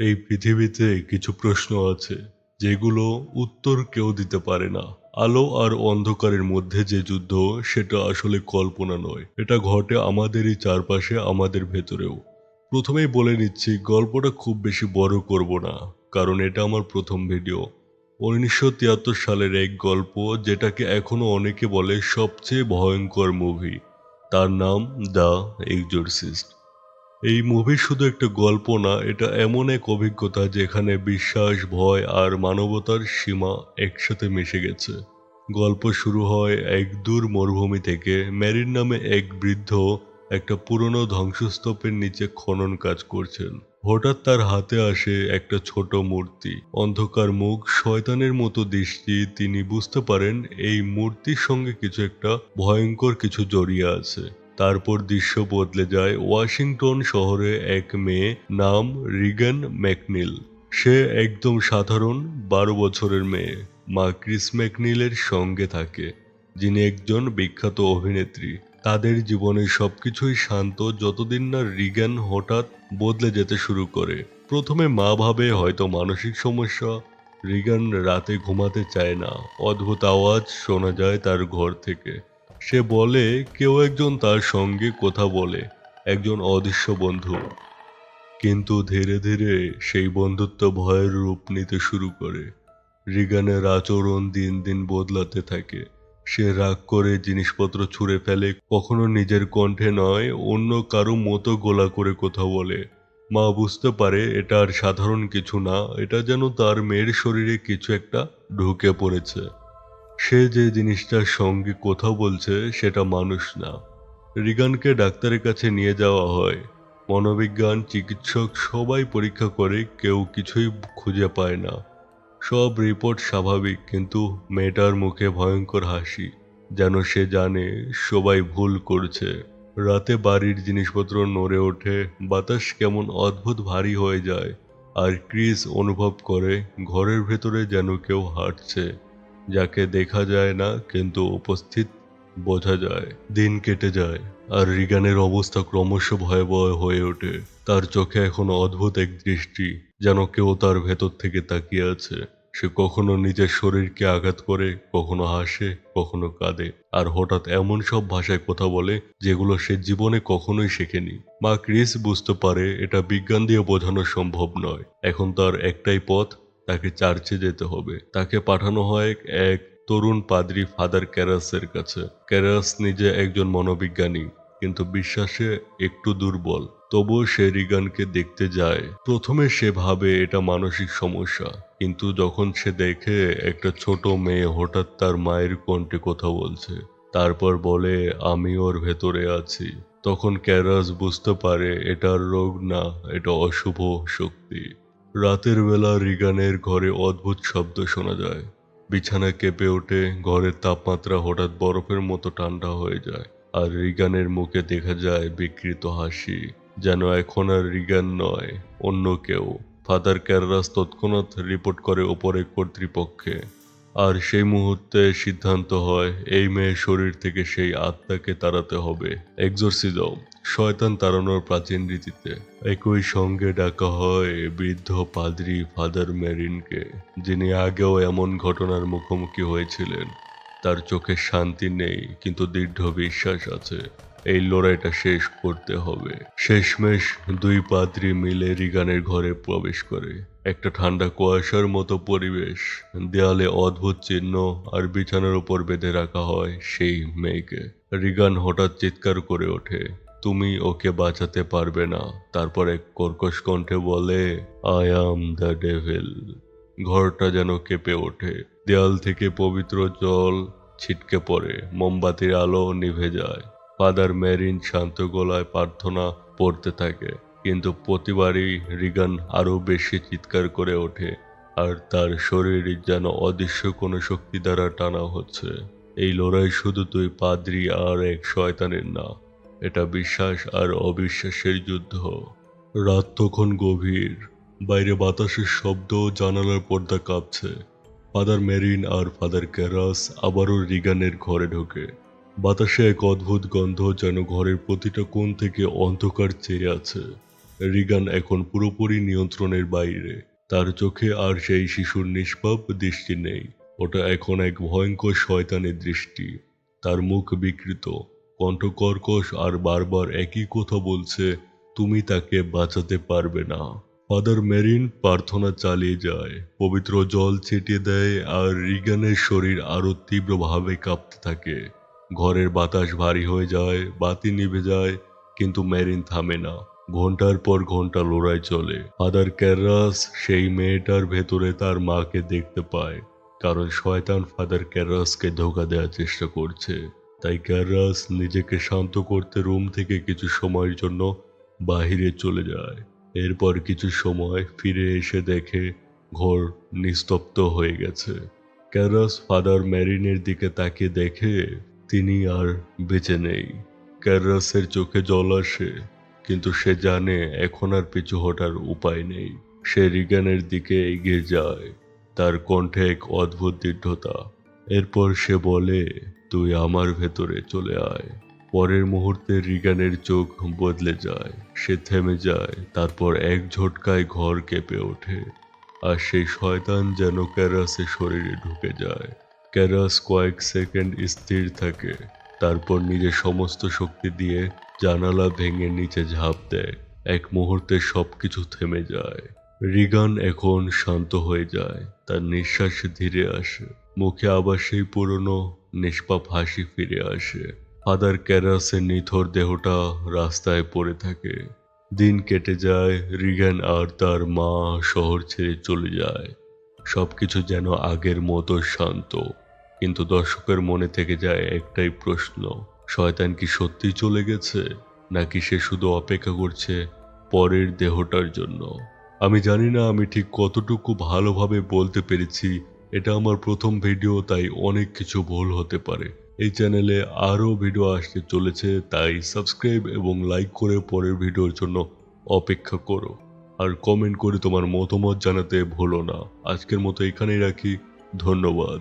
এই পৃথিবীতে কিছু প্রশ্ন আছে, যেগুলো উত্তর কেউ দিতে পারে না। আলো আর অন্ধকারের মধ্যে যে যুদ্ধ, সেটা আসলে কল্পনা নয়। এটা ঘটে আমাদেরই চারপাশে, আমাদের ভেতরেও। প্রথমেই বলে নিচ্ছি, গল্পটা খুব বেশি বড় করব না, কারণ এটা আমার প্রথম ভিডিও। উনিশশো তিয়াত্তর সালের এক গল্প, যেটাকে এখনও অনেকে বলে সবচেয়ে ভয়ঙ্কর মুভি। তার নাম দ্য এক্সোরসিস্ট। এই মুভি শুধু একটা গল্প না, এটা এমন এক অভিজ্ঞতা যেখানে বিশ্বাস, ভয় আর মানবতার সীমা একসাথে মিশে গেছে। গল্প শুরু হয় এক দূর মরুভূমি থেকে। ম্যারিন নামে এক বৃদ্ধ একটা পুরনো ধ্বংসস্তূপের নিচে খনন কাজ করছেন। হঠাৎ তার হাতে আসে একটা ছোট মূর্তি। অন্ধকার মুখ, শয়তানের মতো দৃষ্টি, তিনি বুঝতে পারেন এই মূর্তির সঙ্গে কিছু একটা ভয়ঙ্কর কিছু জড়িয়ে আছে। তারপর দৃশ্য বদলে যায় ওয়াশিংটন শহরে এক মেয়ে নাম রিগান ম্যাকনিল। সে একদম সাধারণ বারো বছরের মেয়ে, মা ক্রিস ম্যাকনিলের সঙ্গে থাকে, যিনি একজন বিখ্যাত অভিনেত্রী। তাদের জীবনে সবকিছুই শান্ত যতদিন না রিগান হঠাৎ বদলে যেতে শুরু করে। প্রথমে মা ভাবে হয়তো মানসিক সমস্যা, রিগান রাতে ঘুমাতে চায় না, অদ্ভুত আওয়াজ শোনা যায় তার ঘর থেকে। সে বলে, কেউ একজন তার সঙ্গে কথা বলে, একজন অদৃশ্য বন্ধু। কিন্তু ধীরে ধীরে সেই বন্ধুত্ব ভয়ের রূপ নিতে শুরু করে। রিগানের আচরণ দিন দিন বদলাতে থাকে। সে রাগ করে জিনিসপত্র ছুঁড়ে ফেলে, কখনো নিজের কণ্ঠে নয়, অন্য কারও মতো গোলা করে কথা বলে। মা বুঝতে পারে, এটা আর সাধারণ কিছু না, এটা যেন তার মেয়ের শরীরে কিছু একটা ঢুকে পড়েছে। সে যে জিনিসটার সঙ্গে কথা বলছে, সেটা মানুষ না। রিগানকে ডাক্তারের কাছে নিয়ে যাওয়া হয়। মনোবিজ্ঞান, চিকিৎসক সবাই পরীক্ষা করে, কেউ কিছুই খুঁজে পায় না। সব রিপোর্ট স্বাভাবিক, কিন্তু মেয়েটার মুখে ভয়ঙ্কর হাসি। যেন সে জানে, সবাই ভুল করছে। রাতে বাড়ির জিনিসপত্র নড়ে ওঠে, বাতাস কেমন অদ্ভুত ভারী হয়ে যায়। আর ক্রিস অনুভব করে, ঘরের ভেতরে যেন কেউ হাঁটছে। যাকে দেখা যায় না, কিন্তু উপস্থিত বোঝা যায়। দিন কেটে যায়, আর রিগানের অবস্থা ক্রমশ ভয়াবহ হয়ে ওঠে। তার চোখে এখন অদ্ভুত এক দৃষ্টি, যেন কেউ তার ভেতর থেকে তাকিয়ে আছে। সে কখনো নিজের শরীরকে আঘাত করে, কখনো হাসে, কখনো কাঁদে, আর হঠাৎ এমন সব ভাষায় কথা বলে, যেগুলো সে জীবনে কখনোই শেখেনি। মা ক্রিস বুঝতে পারে, এটা বিজ্ঞান দিয়ে বোঝানো সম্ভব নয়। এখন তার একটাই পথ তাকে চার্চে যেতে হবে। তাকে পাঠানো হয় এক তরুণ পাদ্রী ফাদার ক্যারাসের কাছে। ক্যারাস নিজে একজন মনোবিজ্ঞানী, কিন্তু বিশ্বাসে একটু দুর্বল। তবুও সে রিগানকে দেখতে যায়। প্রথমে সে ভাবে এটা মানসিক সমস্যা, কিন্তু যখন সে দেখে একটা ছোট মেয়ে হঠাৎ তার মায়ের কণ্ঠে কথা বলছে, তারপর বলে, আমি ওর ভেতরে আছি। তখন ক্যারাস বুঝতে পারে, এটার রোগ না, এটা অশুভ শক্তি। রাতের বেলা রিগানের ঘরে অদ্ভুত শব্দ শোনা যায়। বিছানা কেঁপে ওঠে, ঘরের তাপমাত্রা হঠাৎ বরফের মতো ঠান্ডা হয়ে যায় আর রিগানের মুখে দেখা যায় বিকৃত হাসি। যেন এখন আর রিগান নয়, অন্য কেউ। ফাদার ক্যারাস তৎক্ষণাৎ রিপোর্ট করে ওপরে কর্তৃপক্ষে। আর সেই মুহূর্তে সিদ্ধান্ত হয়, এই মেয়ের শরীর থেকে সেই আত্মাকে তাড়াতে হবে। এক্সোরসিজম। শয়তান তাড়ানোর প্রাচীন রীতিতে একই সঙ্গে ডাকা হয় বৃদ্ধ পাদ্রী ফাদার মেরিনকে, যিনি আগেও এমন ঘটনার মুখোমুখি হয়েছিলেন। তার চোখে শান্তি নেই, কিন্তু দৃঢ় বিশ্বাস আছে, এই লড়াইটা শেষ করতে হবে। শেষমেশ দুই পাদ্রী মিলে রিগানের ঘরে প্রবেশ করে। একটা ঠান্ডা কুয়াশার মতো পরিবেশ, দেয়ালে অদ্ভুত চিহ্ন আর বিছানার উপর বেঁধে রাখা হয় সেই মেয়েকে। রিগান হঠাৎ চিৎকার করে ওঠে। তুমি ওকে বাঁচাতে পারবে না। তারপর এক কর্কশ কণ্ঠে বলে আই অ্যাম দ্য ডেভিল ঘরটা যেন কেঁপে ওঠে। দেয়াল থেকে পবিত্র জল ছিটকে পড়ে। মোমবাতির আলো নিভে যায়। ফাদার মেরিন শান্ত গলায় প্রার্থনা পড়তে থাকে। কিন্তু প্রতিবারই রিগান আরও বেশি চিৎকার করে ওঠে। আর তার শরীর যেন অদৃশ্য কোনো শক্তি দ্বারা টানা হচ্ছে। এই লড়াই শুধু তুই পাদ্রি আর এক শয়তানের না এটা বিশ্বাস আর অবিশ্বাসের যুদ্ধ। রাত তখন গভীর। বাইরে বাতাসের শব্দ জানালার পর্দা কাঁপছে। ফাদার মেরিন আর ফাদার ক্যারাস আবারও রিগানের ঘরে ঢোকে। বাতাসে এক অদ্ভুত গন্ধ যেন ঘরের প্রতিটা কোণ থেকে অন্ধকার চেয়ে আছে। রিগান এখন পুরোপুরি নিয়ন্ত্রণের বাইরে। তার চোখে আর সেই শিশুর নিষ্পাপ দৃষ্টি নেই। ওটা এখন এক ভয়ঙ্কর শয়তানের দৃষ্টি। তার মুখ বিকৃত। কণ্ঠ কর্কশ আর বারবার একই কথা বলছে, তুমি তাকে বাঁচাতে পারবে না। ফাদার মেরিন প্রার্থনা চালিয়ে যায়। পবিত্র জল ছিটিয়ে দেয় আর রিগানের শরীর আরও তীব্রভাবে কাঁপতে থাকে। ঘরের বাতাস ভারী হয়ে যায়, বাতি নিভে যায়, কিন্তু মেরিন থামে না। ঘণ্টার পর ঘণ্টা লড়াই চলে। ফাদার ক্যারাস সেই মেয়েটার ভেতরে তার মাকে দেখতে পায়, কারণ শয়তান ফাদার ক্যারাসকে ধোকা দেওয়ার চেষ্টা করছে। তাই ক্যারাস নিজেকে শান্ত করতে রুম থেকে কিছু সময়ের জন্য বাহিরে চলে যায়। এরপর কিছু সময় ফিরে এসে দেখে ঘর নিস্তব্ধ হয়ে গেছে। ক্যারাস ফাদার ম্যারিনের দিকে তাকিয়ে দেখে তিনি আর বেঁচে নেই। ক্যারাসের চোখে জল আসে, কিন্তু সে জানে এখন আর পিছু হটার উপায় নেই। সে রিগানের দিকে এগিয়ে যায়, তার কণ্ঠে এক অদ্ভুত দৃঢ়তা। এরপর সে বলে তুই আমার ভেতরে চলে আয়। পরের মুহূর্তে রিগানের চোখ বদলে যায়, সে থেমে যায়, তারপর এক ঝটকায় ঘর কেঁপে ওঠে। আর সেই শয়তান যেন ক্যারাসের শরীরে ঢুকে যায়। ক্যারাস কয়েক সেকেন্ড স্থির থাকে, তারপর নিজের সমস্ত শক্তি দিয়ে জানালা ভেঙে নিচে ঝাঁপ দেয়। এক মুহূর্তে সবকিছু থেমে যায়। রিগান এখন শান্ত হয়ে যায়, তার নিঃশ্বাস ধীরে আসে। মুখে আবার সেই পুরনো নিষ্পাপ হাসি ফিরে আসে। ফাদার ক্যারাসের নিথর দেহটা রাস্তায় পড়ে থাকে। দিন কেটে যায়, রিগান আর তার মা শহর ছেড়ে চলে যায়। সব কিছু যেন আগের মতো শান্ত। কিন্তু দর্শকের মনে থেকে যায় একটাই প্রশ্ন, শয়তান কি সত্যি চলে গেছে, নাকি সে শুধু অপেক্ষা করছে পরের দেহটার জন্য? আমি জানি না আমি ঠিক কতটুকু ভালোভাবে বলতে পেরেছি এটা আমার প্রথম ভিডিও তাই অনেক কিছু ভুল হতে পারে। এই চ্যানেলে আরও ভিডিও আসতে চলেছে, তাই সাবস্ক্রাইব এবং লাইক করে পরের ভিডিওর জন্য অপেক্ষা করো। আর কমেন্ট করে তোমার মতামত জানাতে ভুলো না। আজকের মতো এখানেই রাখি। ধন্যবাদ।